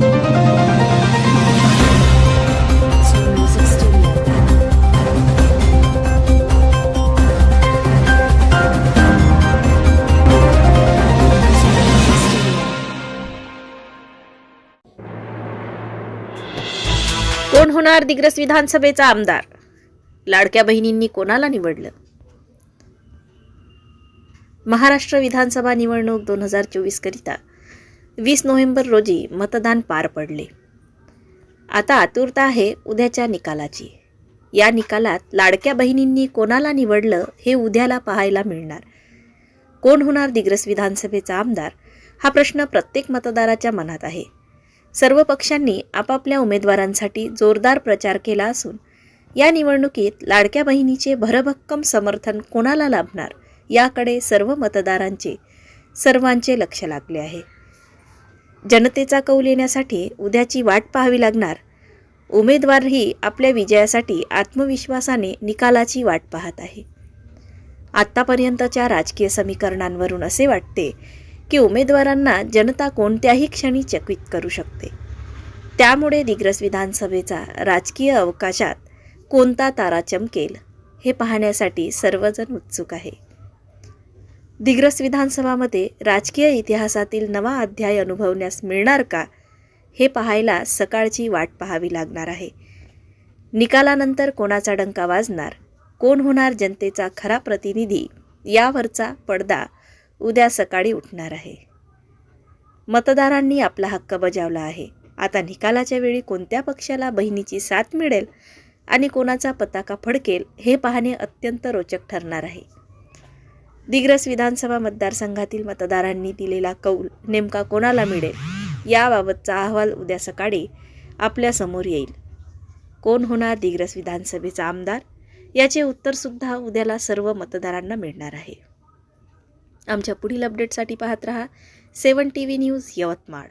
कोण होणार दिग्रस विधानसभेचा आमदार? लाडक्या बहिणींनी कोणाला निवडलं? महाराष्ट्र विधानसभा निवडणूक दोन हजार चोवीस करिता वीस नोव्हेंबर रोजी मतदान पार पडले. आता आतुरता आहे उद्याच्या निकालाची. या निकालात लाडक्या बहिणींनी कोणाला निवडलं हे उद्याला पाहायला मिळणार. कोण होणार दिग्रस विधानसभेचा आमदार? हा प्रश्न प्रत्येक मतदाराच्या मनात आहे. सर्व पक्षांनी आपापल्या उमेदवारांसाठी जोरदार प्रचार केला असून या निवडणुकीत लाडक्या बहिणीचे भरभक्कम समर्थन कोणाला लाभणार याकडे सर्व मतदारांचे सर्वांचे लक्ष लागले आहे. जनतेचा कौल येण्यासाठी उद्याची वाट पाहावी लागणार. उमेदवारही आपल्या विजयासाठी आत्मविश्वासाने निकालाची वाट पाहत आहे. आत्तापर्यंतच्या राजकीय समीकरणांवरून असे वाटते की उमेदवारांना जनता कोणत्याही क्षणी चकित करू शकते. त्यामुळे दिग्रस विधानसभेचा राजकीय अवकाशात कोणता तारा चमकेल हे पाहण्यासाठी सर्वजण उत्सुक आहे. दिग्रस विधानसभामध्ये राजकीय इतिहासातील नवा अध्याय अनुभवण्यास मिळणार का? हे पाहायला सकाळची वाट पाहावी लागणार आहे. निकालानंतर कोणाचा डंका वाजणार? कोण होणार जनतेचा खरा प्रतिनिधी? यावरचा पडदा उद्या सकाळी उठणार आहे. मतदारांनी आपला हक्क बजावला आहे. आता निकालाच्या वेळी कोणत्या पक्षाला बहिणीची साथ मिळेल आणि कोणाचा पताका फडकेल हे पाहणे अत्यंत रोचक ठरणार आहे. दिग्रस विधानसभा मतदारसंघातील मतदारांनी दिलेला कौल नेमका कोणाला मिळेल? याबाबतचा अहवाल उद्या सकाळी आपल्यासमोर येईल. कोण होणार दिग्रस विधानसभेचा आमदार? याचे उत्तरसुद्धा उद्याला सर्व मतदारांना मिळणार आहे. आमच्या पुढील अपडेटसाठी पाहत रहा seven T V news Yavatmal.